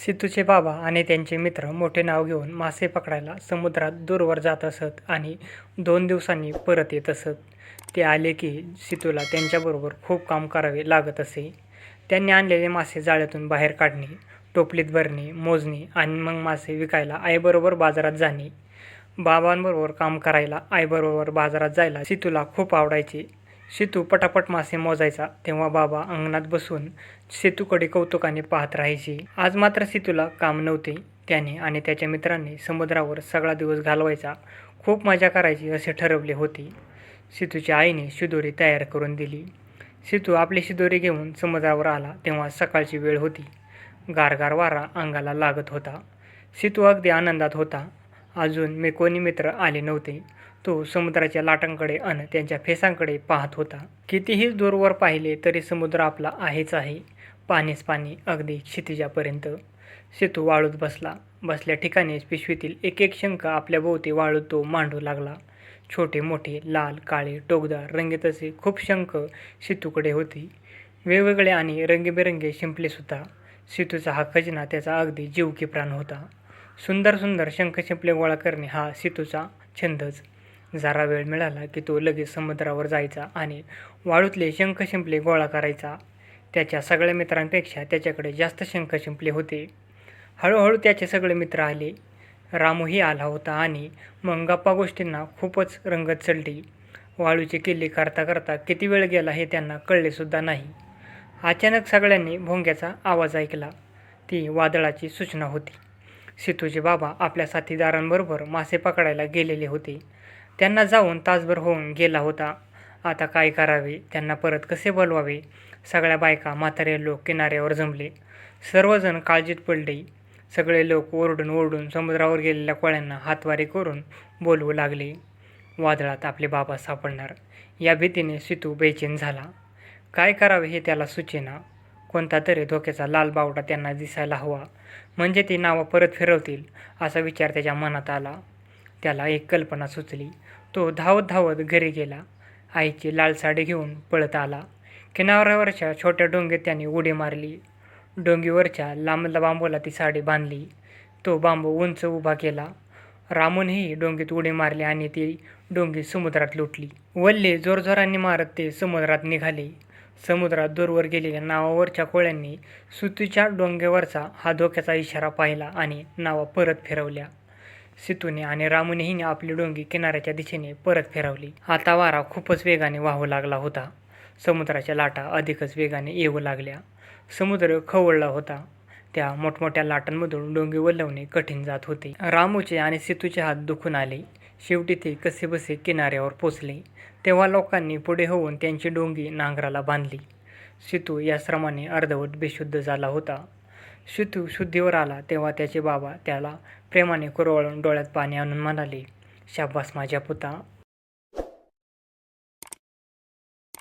सितूचे बाबा आणि त्यांचे मित्र मोठे नाव घेऊन मासे पकडायला समुद्रात दूरवर जात असत आणि दोन दिवसांनी परत येत असत. ते आले की सितूला त्यांच्याबरोबर खूप काम करावे लागत असे. त्यांनी आणलेले मासे जाळ्यातून बाहेर काढणे, टोपलीत भरणे, मोजणे आणि मग मासे विकायला आईबरोबर बाजारात जाणे. बाबांबरोबर काम करायला, आईबरोबर बाजारात जायला सितूला खूप आवडायचे. सेतू पटापट मासे मोजायचा तेव्हा बाबा अंगणात बसून सेतूकडे कौतुकाने पाहत राहायचे. आज मात्र सेतूला काम नव्हते. त्याने आणि त्याच्या मित्रांनी समुद्रावर सगळा दिवस घालवायचा, खूप मजा करायची असे ठरवले होते. सेतूच्या आईने शिदोरी तयार करून दिली. सेतू आपली शिदोरी घेऊन समुद्रावर आला तेव्हा सकाळची वेळ होती. गारगार वारा अंगाला लागत होता. सेतू अगदी आनंदात होता. अजून मी कोणी मित्र आले नव्हते. तो समुद्राच्या लाटांकडे अन त्यांच्या फेसांकडे पाहत होता. कितीही दूरवर पाहिले तरी समुद्र आपला आहेच आहे. पाणीच पाणी अगदी क्षितिजापर्यंत. सेतू वाळूत बसला. बसल्या ठिकाणीच पिशवीतील एक एक शंख आपल्याभोवती वाळूत तो मांडू लागला. छोटे मोठे, लाल, काळे, टोकदार, रंगीत असे खूप शंख सेतूकडे होते. वेगवेगळे आणि रंगीबेरंगी शिंपलेसुद्धा. सेतूचा हा खजिना त्याचा अगदी जीव की प्राण होता. सुंदर सुंदर शंख-शिंपले गोळा करणे हा सेतूचा छंदच. जरा वेळ मिळाला की तो लगेच समुद्रावर जायचा आणि वाळूतले शंख-शिंपले गोळा करायचा. त्याच्या सगळ्या मित्रांपेक्षा त्याच्याकडे जास्त शंख-शिंपले होते. हळूहळू त्याचे सगळे मित्र आले. रामूही आला होता आणि मग गप्पा-गोष्टींना खूपच रंगत चढली. वाळूचे किल्ले करता करता किती वेळ गेला हे त्यांना कळलेसुद्धा नाही. अचानक सगळ्यांनी भोंग्याचा आवाज ऐकला. ती वादळाची सूचना होती. सितूचे बाबा आपल्या साथीदारांबरोबर मासे पकडायला गेलेले होते. त्यांना जाऊन तासभर होऊन गेला होता. आता काय करावे? त्यांना परत कसे बोलवावे? सगळ्या बायका, म्हातारे लोक किनाऱ्यावर जमले. सर्वजण काळजीत पडले. सगळे लोक ओरडून ओरडून समुद्रावर गेलेल्या कोळ्यांना हातवारे करून बोलवू लागले. वादळात आपले बाबा सापडणार या भीतीने सितू बेचैन झाला. काय करावे हे त्याला सुचेना. कोणता तरी धोक्याचा लाल बावटा त्यांना दिसायला हवा, म्हणजे ती नावं परत फिरवतील असा विचार त्याच्या मनात आला. त्याला एक कल्पना सुचली. तो धावत धावत घरी गेला. आईची लाल साडी घेऊन पळत आला. किनाऱ्यावरच्या छोट्या डोंगीत त्याने उडी मारली. डोंगीवरच्या लांब बांबूला ती साडी बांधली. तो बांबू उंच उभा केला. रामूनही डोंगीत उडी मारली आणि ती डोंगी समुद्रात लुटली वल्हे जोरजोराने मारत ते समुद्रात निघाले. समुद्रात दूरवर गेलेल्या नावावरच्या कोळ्यांनी सुतीच्या डोंगेवरचा हा धोक्याचा इशारा पाहिला आणि नावा परत फिरवल्या. सितूने आणि रामनेहीने आपली डोंगी किनाऱ्याच्या दिशेने परत फिरवली. आता वारा खूपच वेगाने वाहू लागला होता. समुद्राच्या लाटा अधिकच वेगाने येऊ लागल्या. समुद्र खवळला होता. त्या मोठमोठ्या लाटांमधून डोंगी वल्लवणे कठीण जात होते. रामूचे आणि सितूचे हात दुखून आले. शेवटी ते कसेबसे किनाऱ्यावर पोचले. तेव्हा लोकांनी पुढे होऊन त्यांची डोंगी नांगराला बांधली. सितू या श्रमाने अर्धवट बेशुद्ध झाला होता. सितू शुद्धीवर आला तेव्हा त्याचे बाबा त्याला प्रेमाने कुरवाळून डोळ्यात पाणी आणून म्हणाले, शाब्बास माझ्या पुता.